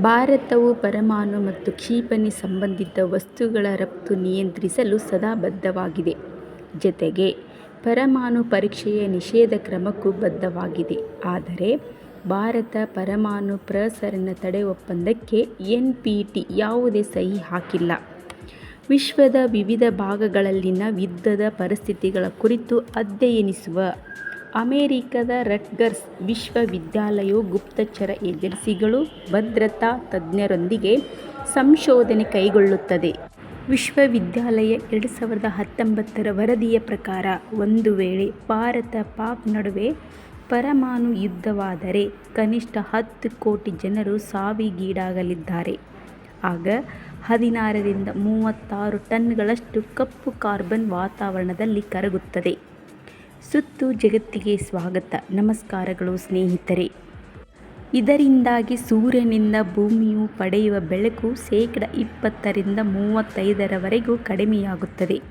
ಭಾರತವು ಪರಮಾಣು ಮತ್ತು ಕ್ಷಿಪಣಿ ಸಂಬಂಧಿತ ವಸ್ತುಗಳ ರಫ್ತು ನಿಯಂತ್ರಿಸಲು ಸದಾ ಬದ್ಧವಾಗಿದೆ ಜತೆಗೆ, ಪರಮಾಣು ಪರೀಕ್ಷೆಯ ನಿಷೇಧ ಕ್ರಮಕ್ಕೂ ಬದ್ಧವಾಗಿದೆ. ಆದರೆ, ಭಾರತ ಪರಮಾಣು ಪ್ರಸರಣ ತಡೆ ಒಪ್ಪಂದಕ್ಕೆ ಎನ್. ಪಿ. ಟಿ. ಯಾವುದೇ ಸಹಿ ಹಾಕಿಲ್ಲ. ವಿಶ್ವದ ವಿವಿಧ ಭಾಗಗಳಲ್ಲಿನ ಯುದ್ಧದ ಪರಿಸ್ಥಿತಿಗಳ ಕುರಿತು ಅಧ್ಯಯನಿಸುವ ಅಮೆರಿಕದ ರಟ್ಗರ್ಸ್ ವಿಶ್ವವಿದ್ಯಾಲಯವು ಗುಪ್ತಚರ ಏಜೆನ್ಸಿಗಳು, ಭದ್ರತಾ ತಜ್ಞರೊಂದಿಗೆ ಸಂಶೋಧನೆ ಕೈಗೊಳ್ಳುತ್ತದೆ. ವಿಶ್ವವಿದ್ಯಾಲಯ ಎರಡು ಸಾವಿರದ ಹತ್ತೊಂಬತ್ತರ ವರದಿಯ ಪ್ರಕಾರ, ಒಂದು ವೇಳೆ ಭಾರತ-ಪಾಕ್ ನಡುವೆ ಪರಮಾಣು ಯುದ್ಧವಾದರೆ ಕನಿಷ್ಠ ಹತ್ತು ಕೋಟಿ ಜನರು ಸಾವಿಗೀಡಾಗಲಿದ್ದಾರೆ. ಆಗ ಹದಿನಾರರಿಂದ ಮೂವತ್ತಾರು ಟನ್ಗಳಷ್ಟು ಕಪ್ಪು ಕಾರ್ಬನ್ ವಾತಾವರಣದಲ್ಲಿ ಕರಗುತ್ತದೆ. ಸುತ್ತು ಜಗತ್ತಿಗೆ ಸ್ವಾಗತ ನಮಸ್ಕಾರಗಳು ಸ್ನೇಹಿತರೆ. ಇದರಿಂದಾಗಿ ಸೂರ್ಯನಿಂದ ಭೂಮಿಯು ಪಡೆಯುವ ಬೆಳಕು ಶೇಕಡ ಇಪ್ಪತ್ತರಿಂದ ಮೂವತ್ತೈದರವರೆಗೂ ಕಡಿಮೆಯಾಗುತ್ತದೆ.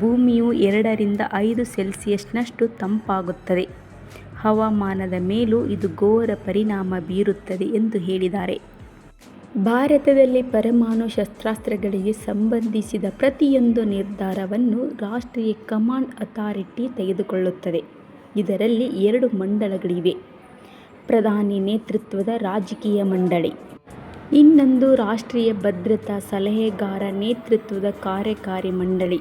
ಭೂಮಿಯು ಎರಡರಿಂದ ಐದು ಸೆಲ್ಸಿಯಸ್ನಷ್ಟು ತಂಪಾಗುತ್ತದೆ. ಹವಾಮಾನದ ಮೇಲೂ ಇದು ಘೋರ ಪರಿಣಾಮ ಬೀರುತ್ತದೆ ಎಂದು ಹೇಳಿದ್ದಾರೆ. ಭಾರತದಲ್ಲಿ ಪರಮಾಣು ಶಸ್ತ್ರಾಸ್ತ್ರಗಳಿಗೆ ಸಂಬಂಧಿಸಿದ ಪ್ರತಿಯೊಂದು ನಿರ್ಧಾರವನ್ನು ರಾಷ್ಟ್ರೀಯ ಕಮಾಂಡ್ ಅಥಾರಿಟಿ ತೆಗೆದುಕೊಳ್ಳುತ್ತದೆ. ಇದರಲ್ಲಿ ಎರಡು ಮಂಡಳಗಳಿವೆ ಪ್ರಧಾನಿ ನೇತೃತ್ವದ ರಾಜಕೀಯ ಮಂಡಳಿ. ಇನ್ನೊಂದು ರಾಷ್ಟ್ರೀಯ ಭದ್ರತಾ ಸಲಹೆಗಾರ ನೇತೃತ್ವದ ಕಾರ್ಯಕಾರಿ ಮಂಡಳಿ.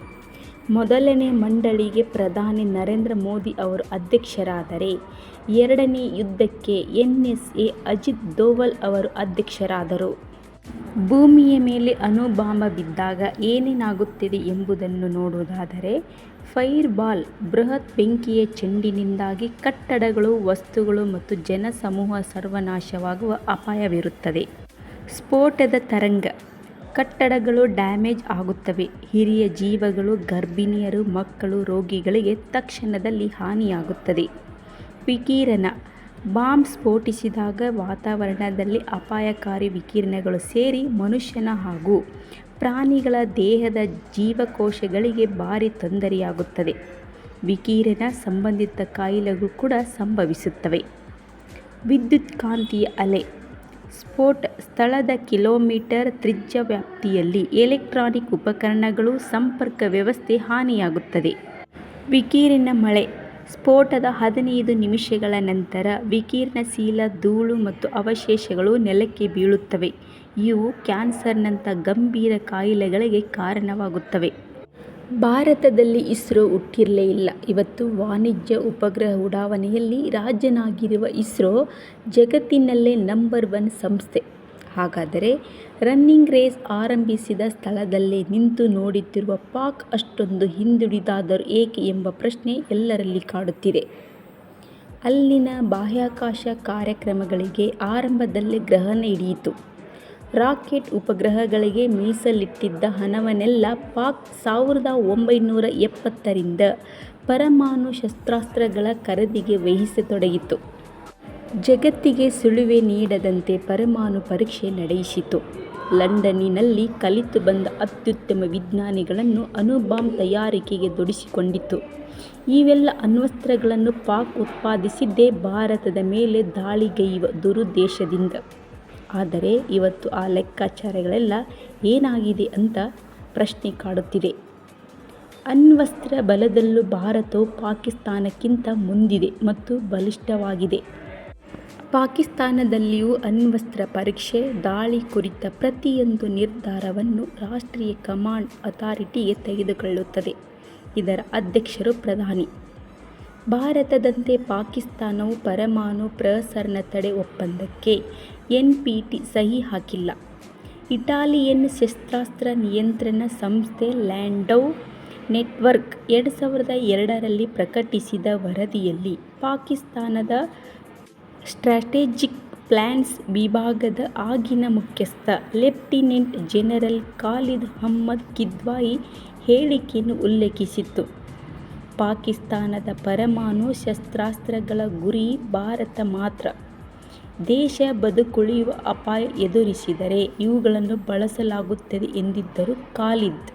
ಮೊದಲನೇ ಮಂಡಳಿಗೆ ಪ್ರಧಾನಿ ನರೇಂದ್ರ ಮೋದಿ ಅವರು ಅಧ್ಯಕ್ಷರಾದರೆ, ಎರಡನೇ ಯುದ್ಧಕ್ಕೆ N. S. A. Ajit Doval ಅವರು ಅಧ್ಯಕ್ಷರಾದರು. ಭೂಮಿಯ ಮೇಲೆ ಅಣುಬಾಂಬ್ ಬಿದ್ದಾಗ ಏನೇನಾಗುತ್ತದೆ ಎಂಬುದನ್ನು ನೋಡುವುದಾದರೆ ಫೈರ್ ಬಾಲ್ ಬೃಹತ್ ಬೆಂಕಿಯ ಚೆಂಡಿನಿಂದಾಗಿ ಕಟ್ಟಡಗಳು, ವಸ್ತುಗಳು ಮತ್ತು ಜನಸಮೂಹ ಸರ್ವನಾಶವಾಗುವ ಅಪಾಯವಿರುತ್ತದೆ. ಸ್ಫೋಟದ ತರಂಗ ಕಟ್ಟಡಗಳು ಡ್ಯಾಮೇಜ್ ಆಗುತ್ತವೆ. ಹಿರಿಯ ಜೀವಗಳು, ಗರ್ಭಿಣಿಯರು, ಮಕ್ಕಳು, ರೋಗಿಗಳಿಗೆ ತಕ್ಷಣದಲ್ಲಿ ಹಾನಿಯಾಗುತ್ತದೆ. ವಿಕಿರಣ ಬಾಂಬ್ ಸ್ಫೋಟಿಸಿದಾಗ ವಾತಾವರಣದಲ್ಲಿ ಅಪಾಯಕಾರಿ ವಿಕಿರಣಗಳು ಸೇರಿ ಮನುಷ್ಯನ ಹಾಗೂ ಪ್ರಾಣಿಗಳ ದೇಹದ ಜೀವಕೋಶಗಳಿಗೆ ಭಾರಿ ತೊಂದರೆಯಾಗುತ್ತದೆ. ವಿಕಿರಣ ಸಂಬಂಧಿತ ಕಾಯಿಲೆಗಳು ಕೂಡ ಸಂಭವಿಸುತ್ತವೆ. ವಿದ್ಯುತ್ ಕಾಂತೀಯ ಅಲೆ ಸ್ಫೋಟ ಸ್ಥಳದ ಕಿಲೋಮೀಟರ್ ತ್ರಿಜ್ಯ ವ್ಯಾಪ್ತಿಯಲ್ಲಿ ಎಲೆಕ್ಟ್ರಾನಿಕ್ ಉಪಕರಣಗಳು, ಸಂಪರ್ಕ ವ್ಯವಸ್ಥೆ ಹಾನಿಯಾಗುತ್ತದೆ. ವಿಕಿರಣ ಮಳೆ ಸ್ಫೋಟದ ಹದಿನೈದು ನಿಮಿಷಗಳ ನಂತರ ವಿಕಿರಣಶೀಲ ಧೂಳು ಮತ್ತು ಅವಶೇಷಗಳು ನೆಲಕ್ಕೆ ಬೀಳುತ್ತವೆ. ಇವು ಕ್ಯಾನ್ಸರ್ನಂಥ ಗಂಭೀರ ಕಾಯಿಲೆಗಳಿಗೆ ಕಾರಣವಾಗುತ್ತವೆ. ಭಾರತದಲ್ಲಿ ಇಸ್ರೋ ಹುಟ್ಟಿರಲೇ ಇಲ್ಲ. ಇವತ್ತು ವಾಣಿಜ್ಯ ಉಪಗ್ರಹ ಉಡಾವಣೆಯಲ್ಲಿ ರಾಜ್ಯನಾಗಿರುವ ಇಸ್ರೋ ಜಗತ್ತಿನಲ್ಲೇ ನಂಬರ್ ಒನ್ ಸಂಸ್ಥೆ. ಹಾಗಾದರೆ ರನ್ನಿಂಗ್ ರೇಸ್ ಆರಂಭಿಸಿದ ಸ್ಥಳದಲ್ಲೇ ನಿಂತು ನೋಡುತ್ತಿರುವ ಪಾಕ್ ಅಷ್ಟೊಂದು ಹಿಂದುಳಿದಾದರೂ ಏಕೆ ಎಂಬ ಪ್ರಶ್ನೆ ಎಲ್ಲರಲ್ಲಿ ಕಾಡುತ್ತಿದೆ. ಅಲ್ಲಿನ ಬಾಹ್ಯಾಕಾಶ ಕಾರ್ಯಕ್ರಮಗಳಿಗೆ ಆರಂಭದಲ್ಲೇ ಗ್ರಹಣ ಹಿಡಿಯಿತು. ರಾಕೆಟ್, ಉಪಗ್ರಹಗಳಿಗೆ ಮೀಸಲಿಟ್ಟಿದ್ದ ಹಣವನ್ನೆಲ್ಲ ಪಾಕ್ ಸಾವಿರದ ಒಂಬೈನೂರ ಎಪ್ಪತ್ತರಿಂದ ಪರಮಾಣು ಶಸ್ತ್ರಾಸ್ತ್ರಗಳ ಖರೀದಿಗೆ ವ್ಯಯಿಸತೊಡಗಿತು. ಜಗತ್ತಿಗೆ ಸುಳಿವೇ ನೀಡದಂತೆ ಪರಮಾಣು ಪರೀಕ್ಷೆ ನಡೆಸಿತು. ಲಂಡನ್ನಿನಲ್ಲಿ ಕಲಿತು ಬಂದ ಅತ್ಯುತ್ತಮ ವಿಜ್ಞಾನಿಗಳನ್ನು ಅಣುಬಾಂಬ್ ತಯಾರಿಕೆಗೆ ದುಡಿಸಿಕೊಂಡಿತು. ಇವೆಲ್ಲ ಅಣ್ವಸ್ತ್ರಗಳನ್ನು ಪಾಕ್ ಉತ್ಪಾದಿಸಿದ್ದೇ ಭಾರತದ ಮೇಲೆ ದಾಳಿಗೈಯುವ ದುರುದ್ದೇಶದಿಂದ. ಆದರೆ ಇವತ್ತು ಆ ಲೆಕ್ಕಾಚಾರಗಳೆಲ್ಲ ಏನಾಗಿದೆ ಅಂತ ಪ್ರಶ್ನೆ ಕಾಡುತ್ತಿದೆ. ಅಣ್ವಸ್ತ್ರ ಬಲದಲ್ಲೂ ಭಾರತವು ಪಾಕಿಸ್ತಾನಕ್ಕಿಂತ ಮುಂದಿದೆ ಮತ್ತು ಬಲಿಷ್ಠವಾಗಿದೆ. ಪಾಕಿಸ್ಥಾನದಲ್ಲಿಯೂ ಅಣ್ವಸ್ತ್ರ ಪರೀಕ್ಷೆ, ದಾಳಿ ಕುರಿತ ಪ್ರತಿಯೊಂದು ನಿರ್ಧಾರವನ್ನು ರಾಷ್ಟ್ರೀಯ ಕಮಾಂಡ್ ಅಥಾರಿಟಿಗೆ ತೆಗೆದುಕೊಳ್ಳುತ್ತದೆ. ಇದರ ಅಧ್ಯಕ್ಷರು ಪ್ರಧಾನಿ. ಭಾರತದಂತೆ ಪಾಕಿಸ್ತಾನವು ಪರಮಾಣು ಪ್ರಸರಣ ತಡೆ ಒಪ್ಪಂದಕ್ಕೆ ಎನ್. ಪಿ. ಟಿ. ಸಹಿ ಹಾಕಿಲ್ಲ. ಇಟಾಲಿಯನ್ ಶಸ್ತ್ರಾಸ್ತ್ರ ನಿಯಂತ್ರಣ ಸಂಸ್ಥೆ ಲ್ಯಾಂಡೌ ನೆಟ್ವರ್ಕ್ ಎರಡು ಸಾವಿರದ ಎರಡರಲ್ಲಿ ಪ್ರಕಟಿಸಿದ ವರದಿಯಲ್ಲಿ ಪಾಕಿಸ್ಥಾನದ ಸ್ಟ್ರಾಟೆಜಿಕ್ ಪ್ಲಾನ್ಸ್ ವಿಭಾಗದ ಆಗಿನ ಮುಖ್ಯಸ್ಥ ಲೆಫ್ಟಿನೆಂಟ್ ಜನರಲ್ ಖಾಲಿದ್ ಅಹಮ್ಮದ್ ಕಿದ್ವಾಯಿ ಹೇಳಿಕೆಯನ್ನು ಉಲ್ಲೇಖಿಸಿತ್ತು. ಪಾಕಿಸ್ತಾನದ ಪರಮಾಣು ಶಸ್ತ್ರಾಸ್ತ್ರಗಳ ಗುರಿ ಭಾರತ ಮಾತ್ರ. ದೇಶ ಬದುಕುಳಿಯುವ ಅಪಾಯ ಎದುರಿಸಿದರೆ ಇವುಗಳನ್ನು ಬಳಸಲಾಗುತ್ತದೆ ಎಂದಿದ್ದರು ಖಾಲಿದ್.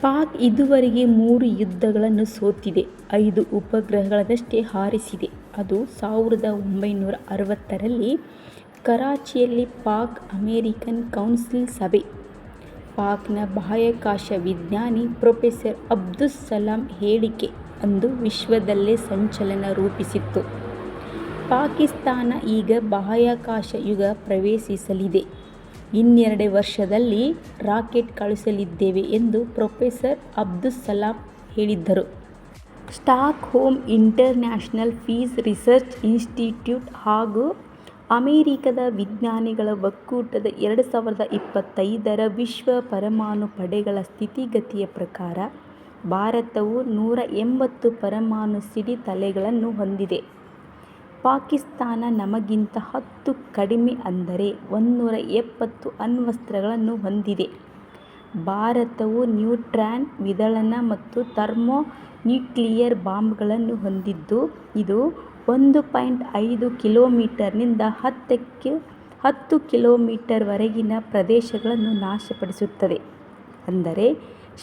ಪಾಕ್ ಇದುವರೆಗೆ ಮೂರು ಯುದ್ಧಗಳನ್ನು ಸೋತಿದೆ. ಐದು ಉಪಗ್ರಹಗಳನ್ನಷ್ಟೇ ಹಾರಿಸಿದೆ. ಅದು ಸಾವಿರದ ಒಂಬೈನೂರ ಅರವತ್ತರಲ್ಲಿ ಕರಾಚಿಯಲ್ಲಿ ಪಾಕ್ ಅಮೇರಿಕನ್ ಕೌನ್ಸಿಲ್ ಸಭೆ. ಪಾಕ್ನ ಬಾಹ್ಯಾಕಾಶ ವಿಜ್ಞಾನಿ ಪ್ರೊಫೆಸರ್ ಅಬ್ದುಸ್ ಸಲಾಂ ಹೇಳಿಕೆ ಅಂದು ವಿಶ್ವದಲ್ಲೇ ಸಂಚಲನ ರೂಪಿಸಿತ್ತು. ಪಾಕಿಸ್ತಾನ ಈಗ ಬಾಹ್ಯಾಕಾಶ ಯುಗ ಪ್ರವೇಶಿಸಲಿದೆ. ಇನ್ನೆರಡು ವರ್ಷದಲ್ಲಿ ರಾಕೆಟ್ ಕಳುಹಿಸಲಿದ್ದೇವೆ ಎಂದು ಪ್ರೊಫೆಸರ್ ಅಬ್ದುಲ್ ಸಲಾಂ ಹೇಳಿದ್ದರು. Stockholm international peace research institute ಹಾಗೂ ಅಮೆರಿಕದ ವಿಜ್ಞಾನಿಗಳ ಒಕ್ಕೂಟದ ಎರಡು ಸಾವಿರದ ಇಪ್ಪತ್ತೈದರ ವಿಶ್ವ ಪರಮಾಣು ಪಡೆಗಳ ಸ್ಥಿತಿಗತಿಯ ಪ್ರಕಾರ ಭಾರತವು ನೂರ ಎಂಬತ್ತು ಪರಮಾಣು ಸಿಡಿತಲೆಗಳನ್ನು ಹೊಂದಿದೆ. ಪಾಕಿಸ್ತಾನ ನಮಗಿಂತ ಹತ್ತು ಕಡಿಮೆ ಅಂದರೆ ಒಂನ್ನೂರ ಎಪ್ಪತ್ತು ಅಣ್ವಸ್ತ್ರಗಳನ್ನು ಹೊಂದಿದೆ. ಭಾರತವು ನ್ಯೂಟ್ರಾನ್ ವಿದಳನ ಮತ್ತು ಥರ್ಮೋ ನ್ಯೂಕ್ಲಿಯರ್ ಬಾಂಬ್ಗಳನ್ನು ಹೊಂದಿದ್ದು, ಇದು ಒಂದು ಪಾಯಿಂಟ್ ಐದು ಕಿಲೋಮೀಟರ್ನಿಂದ ಹತ್ತಕ್ಕೆ ಹತ್ತು ಕಿಲೋಮೀಟರ್ವರೆಗಿನ ಪ್ರದೇಶಗಳನ್ನು ನಾಶಪಡಿಸುತ್ತದೆ. ಅಂದರೆ,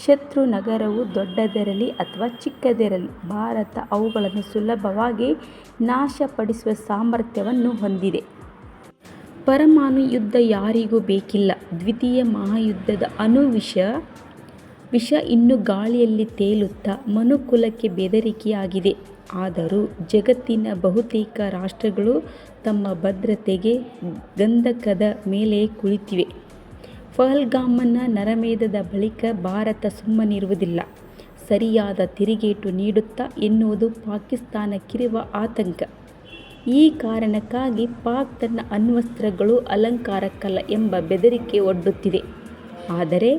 ಶತ್ರು ನಗರವು ದೊಡ್ಡದಿರಲಿ ಅಥವಾ ಚಿಕ್ಕದಿರಲಿ, ಭಾರತ ಅವುಗಳನ್ನು ಸುಲಭವಾಗಿ ನಾಶಪಡಿಸುವ ಸಾಮರ್ಥ್ಯವನ್ನು ಹೊಂದಿದೆ. ಪರಮಾಣು ಯುದ್ಧ ಯಾರಿಗೂ ಬೇಕಿಲ್ಲ. ದ್ವಿತೀಯ ಮಹಾಯುದ್ಧದ ಅನುವಿಷ ವಿಷ ಇನ್ನೂ ಗಾಳಿಯಲ್ಲಿ ತೇಲುತ್ತಾ ಮನುಕುಲಕ್ಕೆ ಬೆದರಿಕೆಯಾಗಿದೆ. ಆದರೂ ಜಗತ್ತಿನ ಬಹುತೇಕ ರಾಷ್ಟ್ರಗಳು ತಮ್ಮ ಭದ್ರತೆಗೆ ಗಂಧಕದ ಮೇಲೆ ಕುಳಿತಿವೆ. ಪಹಲ್ಗಾಮ್ನ ನರಮೇಧದ ಬಳಿಕ ಭಾರತ ಸುಮ್ಮನಿರುವುದಿಲ್ಲ. ಸರಿಯಾದ ತಿರುಗೇಟು ನೀಡುತ್ತಾ ಎನ್ನುವುದು ಪಾಕಿಸ್ತಾನಕ್ಕಿರುವ ಆತಂಕ. ಈ ಕಾರಣಕ್ಕಾಗಿ ಪಾಕ್ ತನ್ನ ಅಣ್ವಸ್ತ್ರಗಳು ಅಲಂಕಾರಕ್ಕಲ್ಲ ಎಂಬ ಬೆದರಿಕೆ ಒಡ್ಡುತ್ತಿದೆ. ಆದರೆ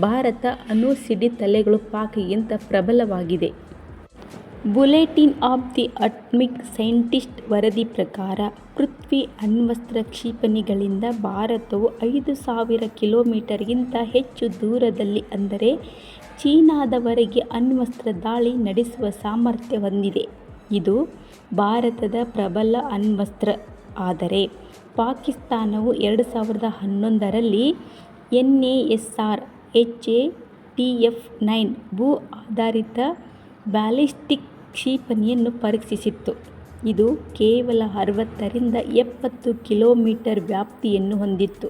ಭಾರತ ಅಣು ಸಿಡಿತಲೆಗಳು ಪಾಕ್ಗಿಂತ ಪ್ರಬಲವಾಗಿದೆ. Bulletin of the atomic scientist ವರದಿ ಪ್ರಕಾರ ಪೃಥ್ವಿ ಅಣ್ವಸ್ತ್ರ ಕ್ಷಿಪಣಿಗಳಿಂದ ಭಾರತವು ಐದು ಸಾವಿರ ಕಿಲೋಮೀಟರ್ಗಿಂತ ಹೆಚ್ಚು ದೂರದಲ್ಲಿ ಅಂದರೆ ಚೀನಾದವರೆಗೆ ಅಣ್ವಸ್ತ್ರ ದಾಳಿ ನಡೆಸುವ ಸಾಮರ್ಥ್ಯ ಹೊಂದಿದೆ. ಇದು ಭಾರತದ ಪ್ರಬಲ ಅಣ್ವಸ್ತ್ರ. ಆದರೆ ಪಾಕಿಸ್ತಾನವು ಎರಡು ಸಾವಿರದ ಹನ್ನೊಂದರಲ್ಲಿ N A S R H A T F nine ಭೂ ಆಧಾರಿತ ಬ್ಯಾಲಿಸ್ಟಿಕ್ ಕ್ಷಿಪಣಿಯನ್ನು ಪರೀಕ್ಷಿಸಿತ್ತು. ಇದು ಕೇವಲ ಅರವತ್ತರಿಂದ ಎಪ್ಪತ್ತು ಕಿಲೋಮೀಟರ್ ವ್ಯಾಪ್ತಿಯನ್ನು ಹೊಂದಿತ್ತು.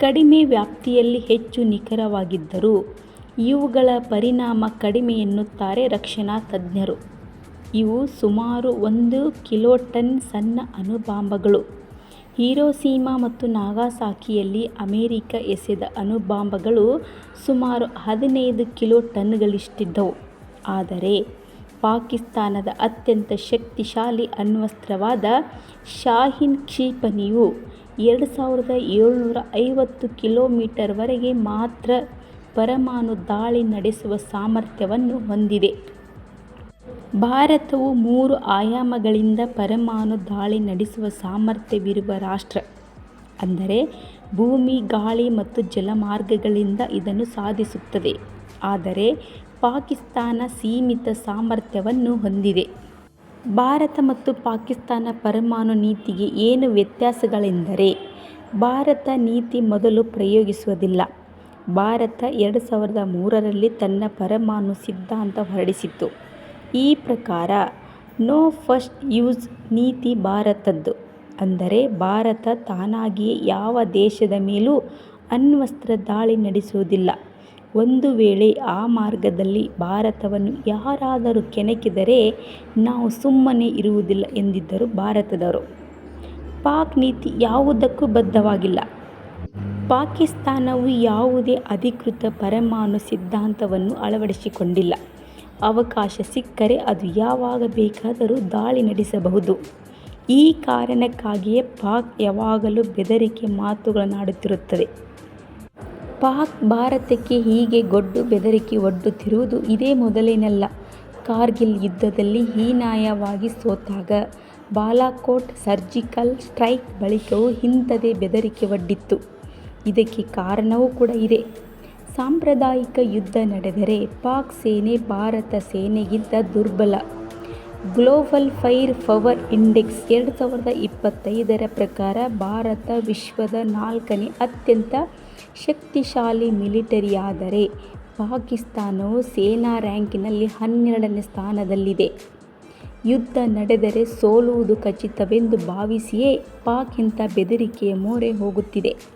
ಕಡಿಮೆ ವ್ಯಾಪ್ತಿಯಲ್ಲಿ ಹೆಚ್ಚು ನಿಖರವಾಗಿದ್ದರೂ ಇವುಗಳ ಪರಿಣಾಮ ಕಡಿಮೆ ಎನ್ನುತ್ತಾರೆ ರಕ್ಷಣಾ ತಜ್ಞರು. ಇವು ಸುಮಾರು ಒಂದು ಕಿಲೋ ಟನ್ ಸಣ್ಣ ಅಣುಬಾಂಬ್ಗಳು. ಹೀರೋಸೀಮಾ ಮತ್ತು ನಾಗಾಸಾಕಿಯಲ್ಲಿ ಅಮೆರಿಕ ಎಸೆದ ಅಣುಬಾಂಬ್ಗಳು ಸುಮಾರು ಹದಿನೈದು ಕಿಲೋ ಟನ್ಗಳಿಷ್ಟಿದ್ದವು ಆದರೆ, ಪಾಕಿಸ್ತಾನದ ಅತ್ಯಂತ ಶಕ್ತಿಶಾಲಿ ಅಣ್ವಸ್ತ್ರವಾದ ಶಾಹೀನ್ ಕ್ಷಿಪಣಿಯು ಎರಡು ಸಾವಿರದ ಏಳ್ನೂರ ಐವತ್ತು ಕಿಲೋಮೀಟರ್ವರೆಗೆ ಮಾತ್ರ ಪರಮಾಣು ದಾಳಿ ನಡೆಸುವ ಸಾಮರ್ಥ್ಯವನ್ನು ಹೊಂದಿದೆ. ಭಾರತವು ಮೂರು ಆಯಾಮಗಳಿಂದ ಪರಮಾಣು ದಾಳಿ ನಡೆಸುವ ಸಾಮರ್ಥ್ಯವಿರುವ ರಾಷ್ಟ್ರ. ಅಂದರೆ ಭೂಮಿ, ಗಾಳಿ ಮತ್ತು ಜಲಮಾರ್ಗಗಳಿಂದ ಇದನ್ನು ಸಾಧಿಸುತ್ತದೆ. ಆದರೆ ಪಾಕಿಸ್ತಾನ ಸೀಮಿತ ಸಾಮರ್ಥ್ಯವನ್ನು ಹೊಂದಿದೆ. ಭಾರತ ಮತ್ತು ಪಾಕಿಸ್ತಾನ ಪರಮಾಣು ನೀತಿಗೆ ಏನು ವ್ಯತ್ಯಾಸಗಳೆಂದರೆ ಭಾರತ ನೀತಿ ಮೊದಲು ಪ್ರಯೋಗಿಸುವುದಿಲ್ಲ. ಭಾರತ ಎರಡು ಸಾವಿರದ ಮೂರರಲ್ಲಿ ತನ್ನ ಪರಮಾಣು ಸಿದ್ಧಾಂತ ಹೊರಡಿಸಿತ್ತು. ಈ ಪ್ರಕಾರ, ನೋ ಫಸ್ಟ್ ಯೂಸ್ ನೀತಿ ಭಾರತದ್ದು. ಅಂದರೆ ಭಾರತ ತಾನಾಗಿಯೇ ಯಾವ ದೇಶದ ಮೇಲೂ ಅಣ್ವಸ್ತ್ರ ದಾಳಿ ನಡೆಸುವುದಿಲ್ಲ. ಒಂದು ವೇಳೆ ಆ ಮಾರ್ಗದಲ್ಲಿ ಭಾರತವನ್ನು ಯಾರಾದರೂ ಕೆಣಕಿದರೆ ನಾವು ಸುಮ್ಮನೆ ಇರುವುದಿಲ್ಲ ಎಂದಿದ್ದರು ಭಾರತದವರು. ಪಾಕ್ ನೀತಿ ಯಾವುದಕ್ಕೂ ಬದ್ಧವಾಗಿಲ್ಲ. ಪಾಕಿಸ್ತಾನವು ಯಾವುದೇ ಅಧಿಕೃತ ಪರಮಾಣು ಸಿದ್ಧಾಂತವನ್ನು ಅಳವಡಿಸಿಕೊಂಡಿಲ್ಲ. ಅವಕಾಶ ಸಿಕ್ಕರೆ ಅದು ಯಾವಾಗ ಬೇಕಾದರೂ ದಾಳಿ ನಡೆಸಬಹುದು. ಈ ಕಾರಣಕ್ಕಾಗಿಯೇ ಪಾಕ್ ಯಾವಾಗಲೂ ಬೆದರಿಕೆ ಮಾತುಗಳನ್ನಾಡುತ್ತಿರುತ್ತದೆ. ಪಾಕ್ ಭಾರತಕ್ಕೆ ಹೀಗೆ ಗೊಡ್ಡು ಬೆದರಿಕೆ ಒಡ್ಡುತ್ತಿರುವುದು ಇದೇ ಮೊದಲೇನಲ್ಲ. ಕಾರ್ಗಿಲ್ ಯುದ್ಧದಲ್ಲಿ ಹೀನಾಯವಾಗಿ ಸೋತಾಗ, ಬಾಲಾಕೋಟ್ ಸರ್ಜಿಕಲ್ ಸ್ಟ್ರೈಕ್ ಬಳಿಕವೂ ಇಂಥದೇ ಬೆದರಿಕೆ ಒಡ್ಡಿತ್ತು. ಇದಕ್ಕೆ ಕಾರಣವೂ ಕೂಡ ಇದೆ. ಸಾಂಪ್ರದಾಯಿಕ ಯುದ್ಧ ನಡೆದರೆ ಪಾಕ್ ಸೇನೆ, ಭಾರತ ಸೇನೆಗಿಂತ ದುರ್ಬಲ. ಗ್ಲೋಬಲ್ ಫೈರ್ ಪವರ್ ಇಂಡೆಕ್ಸ್ ಎರಡು ಸಾವಿರದ ಇಪ್ಪತ್ತೈದರ ಪ್ರಕಾರ ಭಾರತ ವಿಶ್ವದ ನಾಲ್ಕನೇ ಅತ್ಯಂತ ಶಕ್ತಿಶಾಲಿ ಮಿಲಿಟರಿಯಾದರೆ ಪಾಕಿಸ್ತಾನವು ಸೇನಾ ರ್ಯಾಂಕಿನಲ್ಲಿ ಹನ್ನೆರಡನೇ ಸ್ಥಾನದಲ್ಲಿದೆ. ಯುದ್ಧ ನಡೆದರೆ ಸೋಲುವುದು ಖಚಿತವೆಂದು ಭಾವಿಸಿಯೇ ಪಾಕ್ ಇಂಥ ಬೆದರಿಕೆಯ ಮೋರೆ ಹೋಗುತ್ತಿದೆ